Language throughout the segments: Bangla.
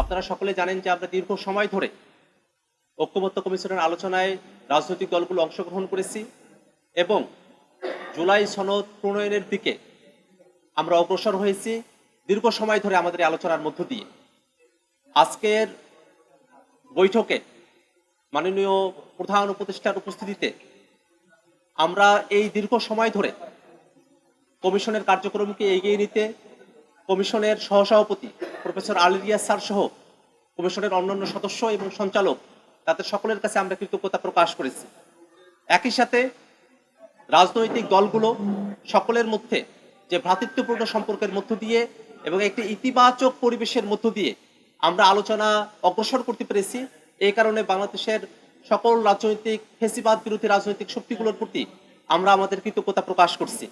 আপনারা সকলে জানেন যে আমরা দীর্ঘ সময় ধরে ঐক্যমত্য কমিশনের আলোচনায় রাজনৈতিক দলগুলো অংশগ্রহণ করেছি এবং জুলাই সনদ প্রণয়নের দিকে আমরা অগ্রসর হয়েছি দীর্ঘ সময় ধরে আমাদের আলোচনার মধ্য দিয়ে। আজকের বৈঠকে মাননীয় প্রধান উপদেষ্টার উপস্থিতিতে আমরা এই দীর্ঘ সময় ধরে কমিশনের কার্যক্রমকে এগিয়ে নিতে কমিশনের সহসভাপতি প্রফেসর আলিরিয়া স্যার সহ কমিশনের অন্যান্য সদস্য এবং সঞ্চালক, তাদের সকলের কাছে আমরা কৃতজ্ঞতা প্রকাশ করেছি। একই সাথে রাজনৈতিক দলগুলো সকলের মধ্যে যে ভ্রাতৃত্বপূর্ণ সম্পর্কের মধ্য দিয়ে এবং একটি ইতিবাচক পরিবেশের মধ্য দিয়ে আমরা আলোচনা অগ্রসর করতে পেরেছি এই কারণে বাংলাদেশের সকল রাজনৈতিক ফেসিবাদ বিরোধী রাজনৈতিক শক্তিগুলোর প্রতি আমরা আমাদের কৃতজ্ঞতা প্রকাশ করছি।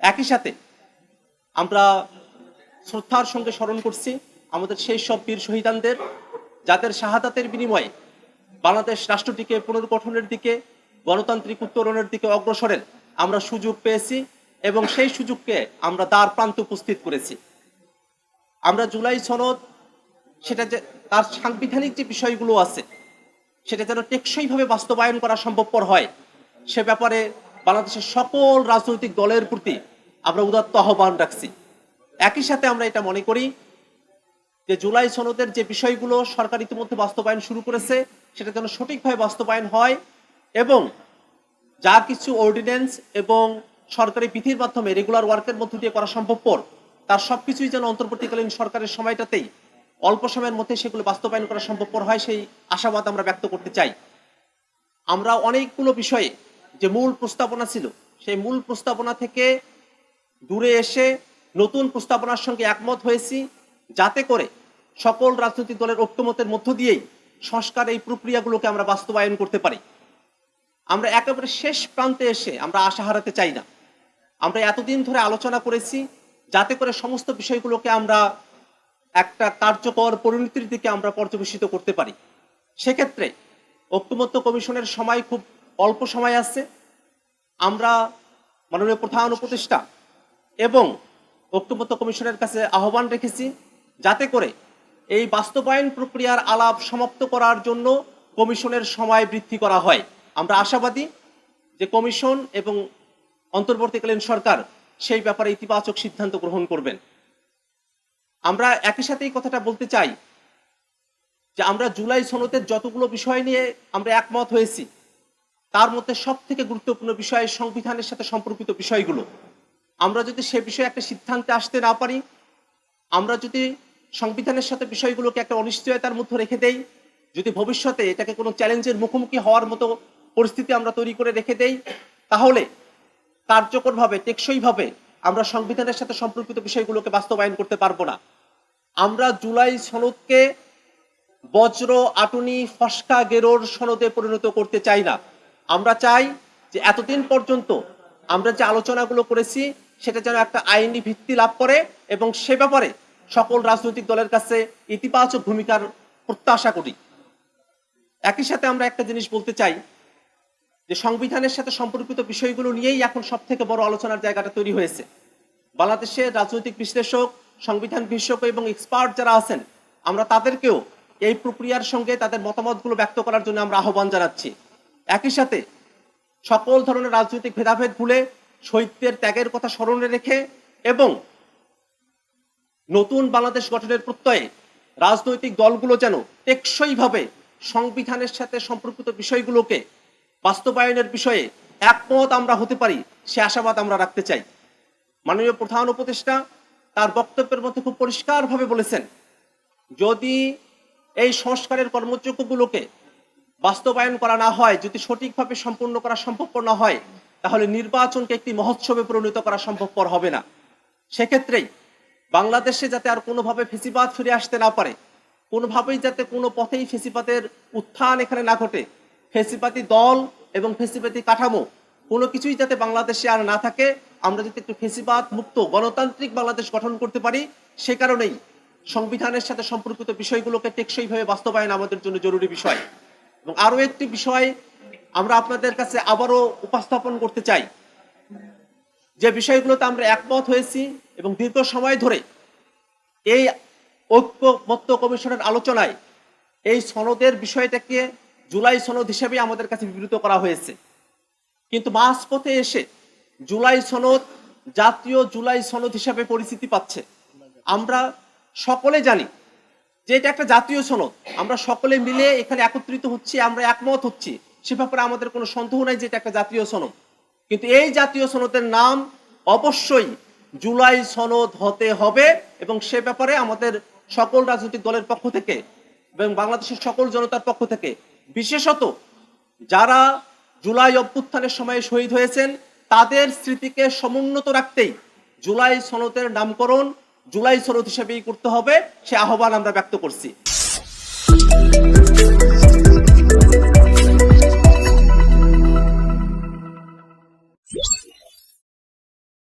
একই সাথে আমরা শ্রদ্ধার সঙ্গে স্মরণ করছি আমাদের সেই সব বীর শহীদানদের, যাদের শাহাদাতের বিনিময়ে বাংলাদেশ রাষ্ট্রটিকে পুনর্গঠনের দিকে, গণতান্ত্রিক উত্তরণের দিকে অগ্রসরের আমরা সুযোগ পেয়েছি এবং সেই সুযোগকে আমরা দ্বার প্রান্তে উপস্থিত করেছি। আমরা জুলাই সনদ, সেটা যে তার সাংবিধানিক যে বিষয়গুলো আছে, সেটা যেন টেকসইভাবে বাস্তবায়ন করা সম্ভবপর হয়, সে ব্যাপারে বাংলাদেশের সকল রাজনৈতিক দলের প্রতি আমরা উদাত্ত আহ্বান রাখছি। একই সাথে আমরা এটা মনে করি যে জুলাই সনদের যে বিষয়গুলো সরকার ইতিমধ্যে বাস্তবায়ন শুরু করেছে, সেটা যেন সঠিকভাবে বাস্তবায়ন হয় এবং যা কিছু অর্ডিন্যান্স এবং সরকারি বিধির মাধ্যমে রেগুলার ওয়ার্কের মধ্য দিয়ে করা সম্ভবপর, তার সব কিছুই যেন অন্তর্বর্তীকালীন সরকারের সময়টাতেই অল্প সময়ের মধ্যে সেগুলো বাস্তবায়ন করা সম্ভবপর হয়, সেই আশাবাদ আমরা ব্যক্ত করতে চাই। আমরা অনেকগুলো বিষয়ে যে মূল প্রস্তাবনা ছিল, সেই মূল প্রস্তাবনা থেকে দূরে এসে নতুন প্রস্তাবনার সঙ্গে একমত হয়েছি যাতে করে সকল রাজনৈতিক দলের ঐক্যমতের মধ্য দিয়েই সংস্কার এই প্রক্রিয়াগুলোকে আমরা বাস্তবায়ন করতে পারি। আমরা একেবারে শেষ প্রান্তে এসে আমরা আশা হারাতে চাই না। আমরা এতদিন ধরে আলোচনা করেছি যাতে করে সমস্ত বিষয়গুলোকে আমরা একটা কার্যকর পরিণতির দিকে আমরা পর্যবেসিত করতে পারি। সেক্ষেত্রে ঐক্যমত্য কমিশনের সময় খুব অল্প সময় আছে। আমরা মাননীয় প্রধান উপদেষ্টা এবং ঐক্যমত্য কমিশনের কাছে আহ্বান রেখেছি যাতে করে এই বাস্তবায়ন প্রক্রিয়ার আলাপ সমাপ্ত করার জন্য কমিশনের সময় বৃদ্ধি করা হয়। আমরা আশাবাদী যে কমিশন এবং অন্তর্বর্তীকালীন সরকার সেই ব্যাপারে ইতিবাচক সিদ্ধান্ত গ্রহণ করবেন। আমরা একই সাথে এই কথাটা বলতে চাই যে আমরা জুলাই সনদের যতগুলো বিষয় নিয়ে আমরা একমত হয়েছি, তার মধ্যে সব থেকে গুরুত্বপূর্ণ বিষয় সংবিধানের সাথে সম্পর্কিত বিষয়গুলো। আমরা যদি সে বিষয়ে একটা সিদ্ধান্তে আসতে না পারি, আমরা যদি সংবিধানের সাথে বিষয়গুলোকে একটা অনিশ্চয়তার মধ্যে রেখে দেই, যদি ভবিষ্যতে এটাকে কোনো চ্যালেঞ্জের মুখোমুখি হওয়ার মতো পরিস্থিতি আমরা তৈরি করে রেখে দেই, তাহলে কার্যকরভাবে, টেকসইভাবে আমরা সংবিধানের সাথে সম্পর্কিত বিষয়গুলোকে বাস্তবায়ন করতে পারব না। আমরা জুলাই সনদকে বজ্র, আটুনি, ফসকা, গেরোর সনদে পরিণত করতে চাই না। আমরা চাই যে এতদিন পর্যন্ত আমরা যে আলোচনাগুলো করেছি সেটা যেন একটা আইনি ভিত্তি লাভ করে এবং সে ব্যাপারে সকল রাজনৈতিক দলের কাছে ইতিবাচক ভূমিকার প্রত্যাশা করি। একই সাথে আমরা একটা জিনিস বলতে চাই, যে সংবিধানের সাথে সম্পর্কিত বিষয়গুলো নিয়েই এখন সব থেকে বড় আলোচনার জায়গাটা তৈরি হয়েছে। বাংলাদেশের রাজনৈতিক বিশ্লেষক, সংবিধান বিশেষজ্ঞ এবং এক্সপার্ট যারা আছেন, আমরা তাদেরকেও এই প্রক্রিয়ার সঙ্গে তাদের মতামতগুলো ব্যক্ত করার জন্য আমরা আহ্বান জানাচ্ছি। একই সাথে সকল ধরনের রাজনৈতিক ভেদাভেদ ভুলে শহীদদের ত্যাগের কথা স্মরণে রেখে এবং নতুন বাংলাদেশ গঠনের প্রত্যয়ে রাজনৈতিক দলগুলো যেন টেকসইভাবে সংবিধানের সাথে সম্পর্কিত বিষয়গুলোকে বাস্তবায়নের বিষয়ে একমত আমরা হতে পারি, সে আশাবাদ আমরা রাখতে চাই। মাননীয় প্রধান উপদেষ্টা তার বক্তব্যের মধ্যে খুব পরিষ্কারভাবে বলেছেন, যদি এই সংস্কারের কর্মযোগ্যগুলোকে বাস্তবায়ন করা না হয়, যদি সঠিকভাবে সম্পূর্ণ করা সম্ভবপর না হয় তাহলে নির্বাচনকে একটি মহোৎসবে পরিণত করা সম্ভবপর হবে না। সেক্ষেত্রেই বাংলাদেশে যাতে আর কোনোভাবে ফেসিবাদ ফিরে আসতে না পারে, কোনোভাবেই যাতে কোনো পথেই ফেসিবাদের উত্থান এখানে না ঘটে ফেসিপাতি দল এবং ফেসিবাদী কাঠামো, কোনো কিছুই যাতে বাংলাদেশে আর না থাকে, আমরা যদি একটু ফেসিবাদ মুক্ত, গণতান্ত্রিক বাংলাদেশ গঠন করতে পারি, সে কারণেই সংবিধানের সাথে সম্পর্কিত বিষয়গুলোকে টেকসইভাবে বাস্তবায়ন আমাদের জন্য জরুরি বিষয়। এবং আরও একটি বিষয় আমরা আপনাদের কাছে আবারও উপস্থাপন করতে চাই। যে বিষয়গুলোতে আমরা একমত হয়েছি এবং দীর্ঘ সময় ধরে এই ঐক্যমত্য কমিশনের আলোচনায় এই সনদের বিষয়টাকে জুলাই সনদ হিসেবে আমাদের কাছে বিবৃত করা হয়েছে। কিন্তু মাঝপথে এসে জুলাই সনদ জাতীয় জুলাই সনদ হিসাবে পরিচিতি পাচ্ছে। আমরা সকলে জানি যে এটা একটা জাতীয় সনদ। আমরা সকলে মিলে এখানে একত্রিত হচ্ছি, আমরা একমত হচ্ছি। সে ব্যাপারে আমাদের কোনো সন্দেহ নাই যে এটা একটা জাতীয় সনদ। কিন্তু এই জাতীয় সনদের নাম অবশ্যই জুলাই সনদ হতে হবে এবং সে ব্যাপারে আমাদের সকল রাজনৈতিক দলের পক্ষ থেকে এবং বাংলাদেশের সকল জনতার পক্ষ থেকে, বিশেষত যারা জুলাই অভ্যুত্থানের সময় শহীদ হয়েছেন, তাদের স্মৃতিকে সমুন্নত রাখতেই জুলাই সনদের নামকরণ জুলাই সনদ হিসেবেই করতে হবে, সে আহ্বান আমরা ব্যক্ত করছি।